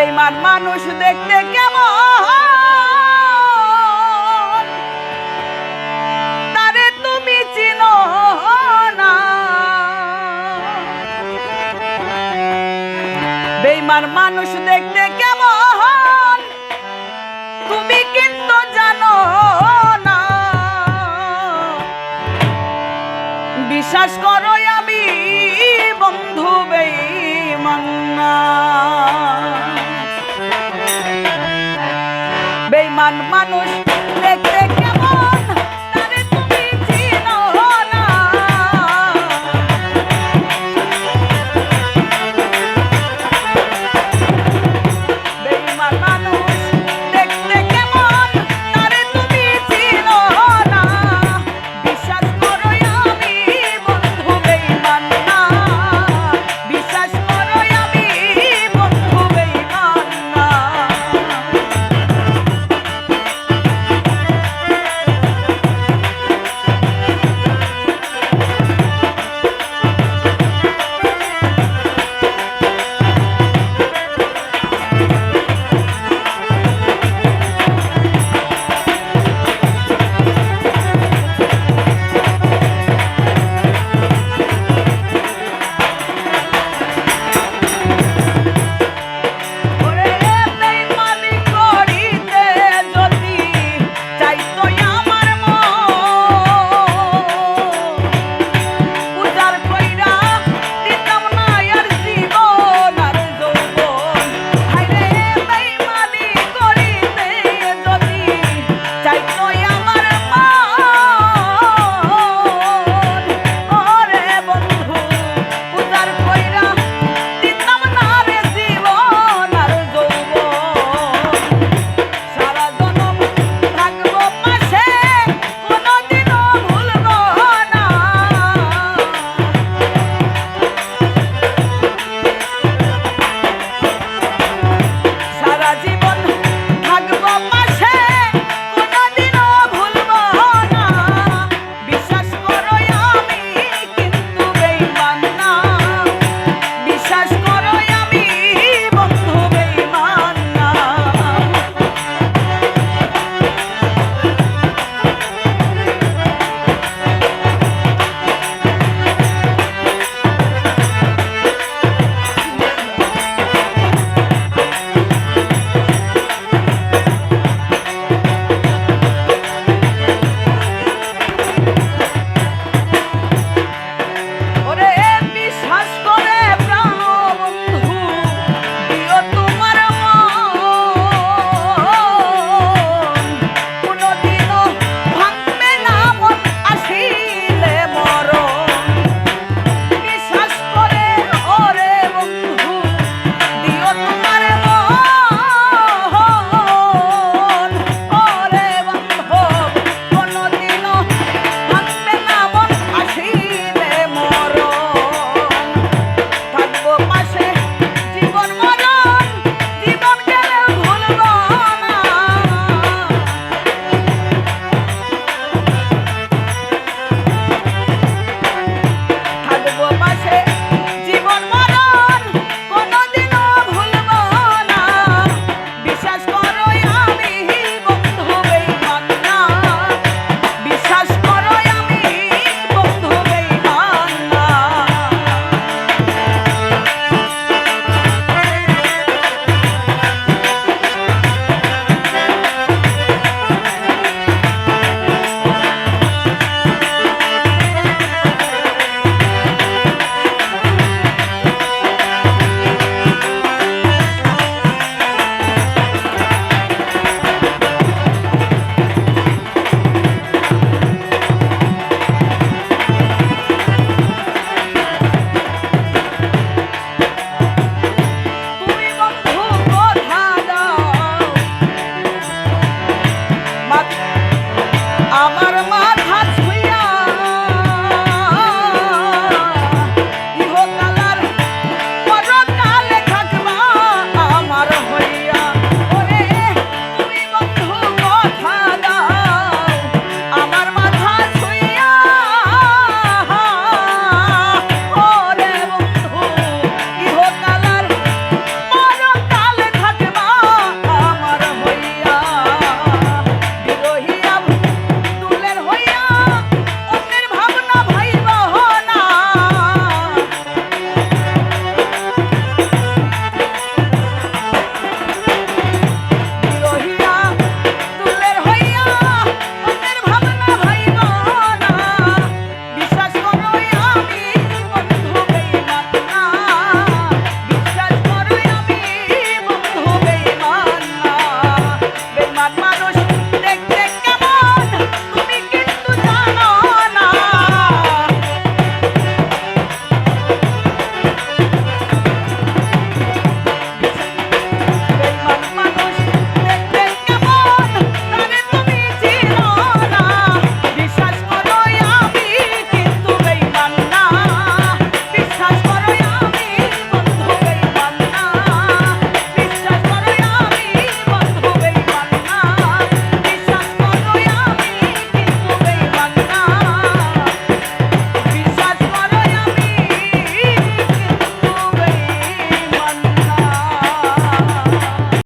বেইমান মানুষ দেখতে কেমন? তারে তুমি চিনো না। বেইমান মানুষ দেখতে কেমন বিশ্বাস করো আমি বন্ধু বেমান্না বেমান মানুষ